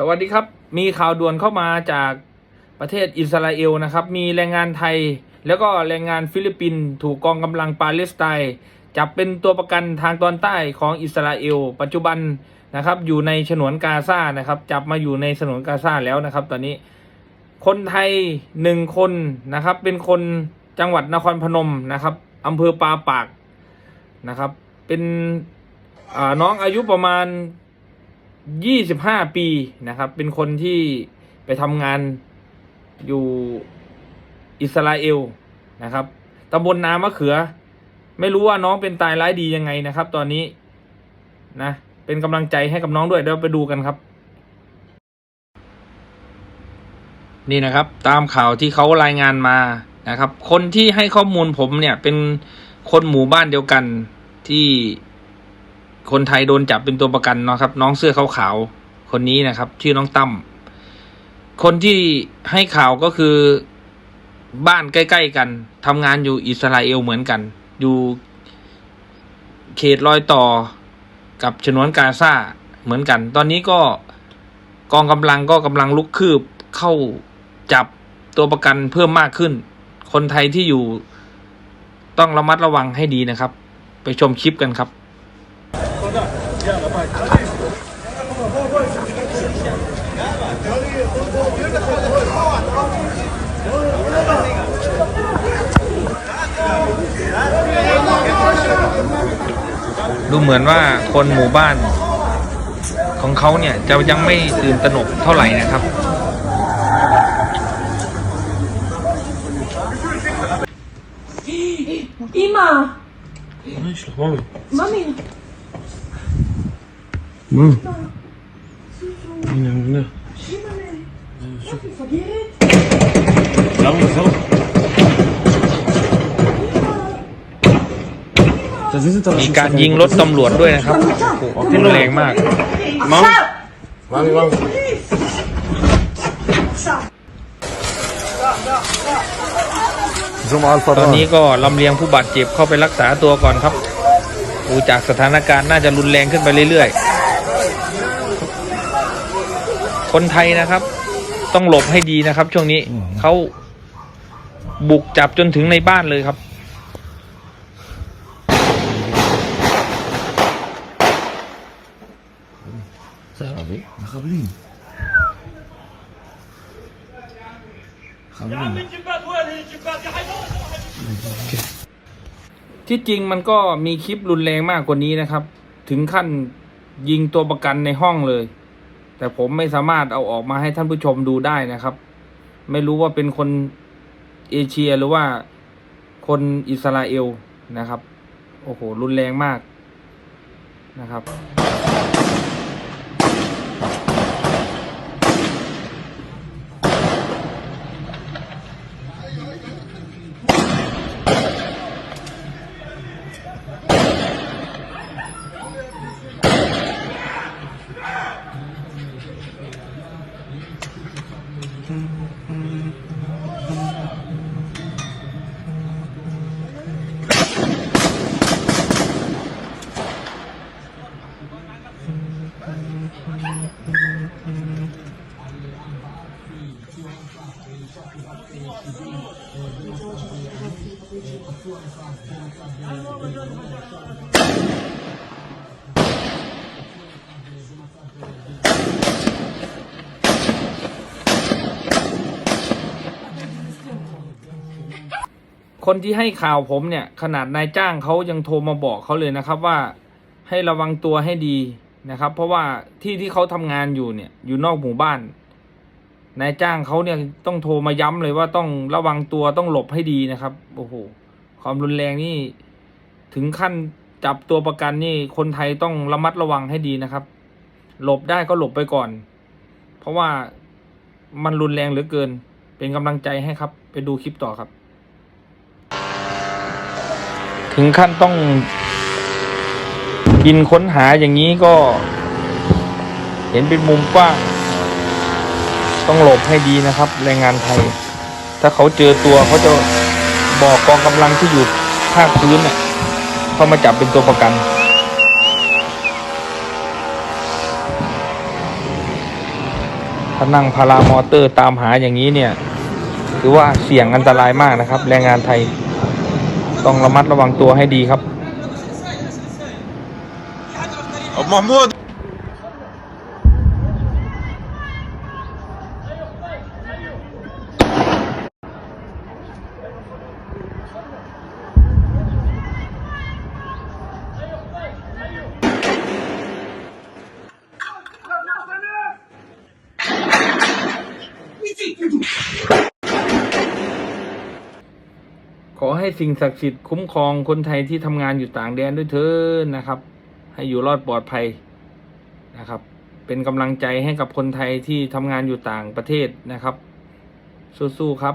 สวัสดีครับ มีข่าวด่วนเข้ามาจากประเทศอิสราเอลนะครับ มีแรงงานไทย แล้วก็แรงงานฟิลิปปินส์ถูกกองกำลังปาเลสไตน์จับเป็นตัวประกันทางตอนใต้ของอิสราเอล ปัจจุบันนะครับอยู่ในฉนวนกาซานะครับ จับมาอยู่ในฉนวนกาซาแล้วนะครับ ตอนนี้คนไทยหนึ่งคนนะครับ เป็นคนจังหวัดนครพนมนะครับอำเภอปาปากนะครับ เป็นอ่าน้องอายุประมาณ ยี่สิบห้าปีนะครับ เป็นคนที่ไปทำงานอยู่อิสราเอลนะครับตำบลนามะเขือ ไม่รู้ว่าน้องเป็นตายร้ายดียังไงนะครับ ตอนนี้นะ เป็นกำลังใจให้กับน้องด้วยเดี๋ยวไปดูกันครับ นี่นะครับ ตามข่าวที่เขารายงานมานะครับ คนที่ให้ข้อมูลผมเนี่ยเป็นคนหมู่บ้านเดียวกันที่ คนไทยโดนจับเป็นตัวประกันเนาะครับ น้องเสื้อขาวๆคนนี้นะครับ ชื่อน้องตั้มคนที่ให้ข่าวก็คือบ้านใกล้ ๆ กันทำงานอยู่อิสราเอลเหมือนกัน อยู่เขตรอยต่อกับฉนวนกาซาเหมือนกัน ตอนนี้ก็กองกำลังก็กำลังลุกคืบเข้าจับตัวประกันเพิ่มมากขึ้น คนไทยที่อยู่ต้องระมัดระวังให้ดีนะครับ ไปชมคลิปกันครับ ดูเหมือนว่าคนหมู่บ้านของเขาเนี่ยจะยังไม่ตื่นตระหนกเท่าไหร่นะครับอีม今マミマミ มานี่ยังนะแสู้มีการยิงรถตำรวจด้วยนะครับโอ้โหขึ้นแรงมาก มังมังมังตอนนี้ก็ลำเลียงผู้บาดเจ็บเข้าไปรักษาตัวก่อนครับดูจากสถานการณ์น่าจะรุนแรงขึ้นไปเรื่อยๆ คนไทยนะครับ ต้องหลบให้ดีนะครับ ช่วงนี้เขาบุกจับจนถึงในบ้านเลยครับขับลิงขับลิงที่จริงมันก็มีคลิปรุนแรงมากกว่านี้นะครับ ถึงขั้น ยิงตัวประกันในห้องเลย แต่ผมไม่สามารถเอาออกมาให้ท่านผู้ชมดูได้นะครับ ไม่รู้ว่าเป็นคนเอเชียหรือว่าคนอิสราเอลนะครับ โอ้โห รุนแรงมากนะครับ คนที่ให้ข่าวผมเนี่ย ขนาดนายจ้างเขายังโทรมาบอกเขาเลยนะครับว่าให้ระวังตัวให้ดีนะครับ เพราะว่าที่ที่เขาทำงานอยู่เนี่ย อยู่นอกหมู่บ้านนายจ้างเขาเนี่ยต้องโทรมาย้ำเลยว่าต้องระวังตัวต้องหลบให้ดีนะครับ โอ้โห ความรุนแรงนี่ถึงขั้นจับตัวประกันนี่คนไทยต้องระมัดระวังให้ดีนะครับ หลบได้ก็หลบไปก่อน เพราะว่ามันรุนแรงเหลือเกิน เป็นกำลังใจให้ครับ ไปดูคลิปต่อครับ ถึงขั้นต้องกินค้นหาอย่างนี้ก็ เห็นเป็นมุมกว้างต้องหลบให้ดีนะครับ แรงงานไทย ถ้าเขาเจอตัวเขาจะ บอกกองกำลังที่อยู่ภาคพื้นเน่ะเข้ามาจับเป็นตัวประกัน ถ้านั่งพารามอเตอร์ตามหาอย่างนี้เนี่ย ถือว่าเสี่ยงอันตรายมากนะครับ แรงงานไทย ต้องระมัดระวังตัวให้ดีครับ ابو محمود ขอให้สิ่งศักดิ์สิทธิ์คุ้มครองคนไทยที่ทำงานอยู่ต่างแดนด้วยเถินนะครับ ให้อยู่รอดปลอดภัยนะครับ เป็นกำลังใจให้กับคนไทยที่ทำงานอยู่ต่างประเทศนะครับ สู้ๆครับ